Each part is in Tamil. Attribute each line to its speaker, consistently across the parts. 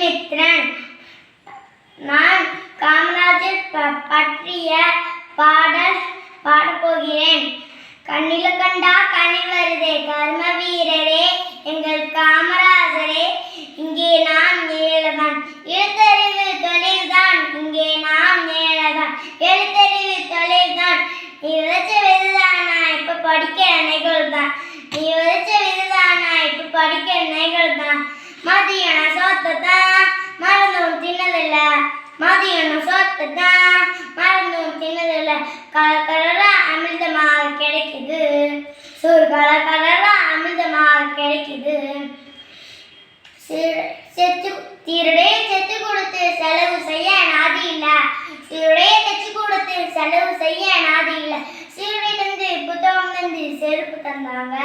Speaker 1: மித்ரன் நான் காமராஜர் பற்றிய பாடல் பாடப்போகிறேன். கண்ணில கண்டா கனி வருதே கர்ம வீரரே எங்கள் காமராஜரே. இங்கே நான் ஏழவன் எழுத்தறிவு தொழில்தான். இங்கே நான் ஏழவன் எழுத்தறிவு தொழில்தான். நீ விதைச்ச விதுதானா இப்ப படிக்க நினைகள் தான் நீ விதைச்ச விதுதானா இப்ப படிக்க நினைகள் தான் மதியான சோத்தத்தான் தின்னதில்ல. மதியான சோத்தை தான் மறந்தும் தின்னதில்ல. கலர் கலரா அமிர்தமாக கிடைக்குது. சூறு கலர் கலரா அமிர்தமாக கிடைக்குது. செத்து திருடே செத்து கொடுத்து செலவு செய்ய நாதி இல்ல. சீருடைய தச்சு கொடுத்து செலவு செய்ய நாதி இல்ல. சீருடை தந்து புத்தகம் தந்து செருப்பு தந்தாங்க.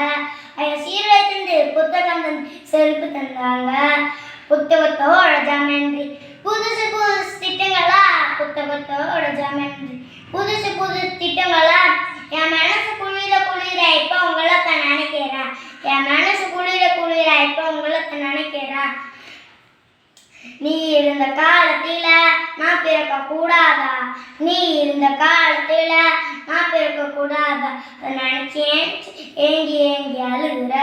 Speaker 1: சீருடை தந்து புத்தகம் தந்து செருப்பு தந்தாங்க. புத்தகத்தோட ஜாமன்றி புத்தகத்தோட ஜாமன்றி புதுசு புதுசு திட்டங்களா? என் மனசு குளிர குளிர இப்போ உங்களை நினைக்கிறேன் என் மனசு குளிர குளிர இப்போ உங்களை நினைக்கிறேன் நீ இருந்த காலத்தில நான் பிறக்க கூடாதா? நீ இருந்த காலத்தில நான் பிறக்க கூடாதா? அதை நினைச்சேன் ஏங்கி ஏங்கி அழுகுற.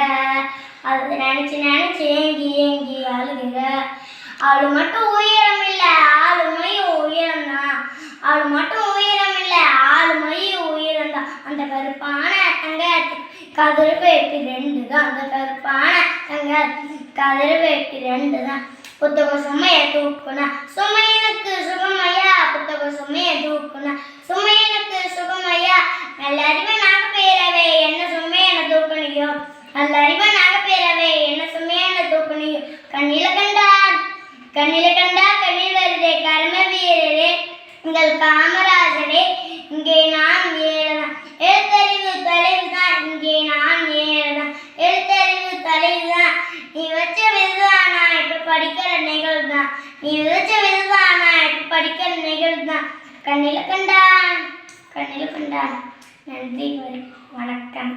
Speaker 1: அதை நினைச்சு நினைச்சு ஏங்கி ஏங்கி அழுகுற. அவளு மட்டும் உயிர் இல்ல ஆளுமையும் உயரம் தான் ஆள் மட்டும் உயரம் இல்ல ஆளுமையும் உயரம் தான். அந்த கருப்பான தங்க கதிர்வேட்டி ரெண்டு தான். அந்த கருப்பான தங்க கதிர்வேட்டி ரெண்டு தான். புத்தகம் சுமையை தூக்குனா சுமையனுக்கு சுகம் புத்தக சுமைய தூக்குனா சுமையனுக்கு சுகமையா நல்ல அறிவை நாக பேரவே என்ன சுமையன தூக்கணியோ நல்ல அறிவை நாக பேரவே என்ன சுமையன தூக்கணியோ கண்ணில கண்டார் கண்ணில கண்டா கண்ணில் வருதே கர்ம வீரரே உங்கள் காமராஜரே இங்கே நான் ஏழதான் எழுத்தறிவு தலைவுதான் இங்கே நான் ஏழதான் எழுத்தறிவு தலைதான். நீ வச்ச விருதானா நான் இப்ப படிக்கிற நிகழ்தான். நீ விதைச்ச விருதானா நான் இப்ப படிக்கிற நிகழ்தான். கண்ணில கண்டா கண்ணில கண்டா நன்றி வணக்கம்.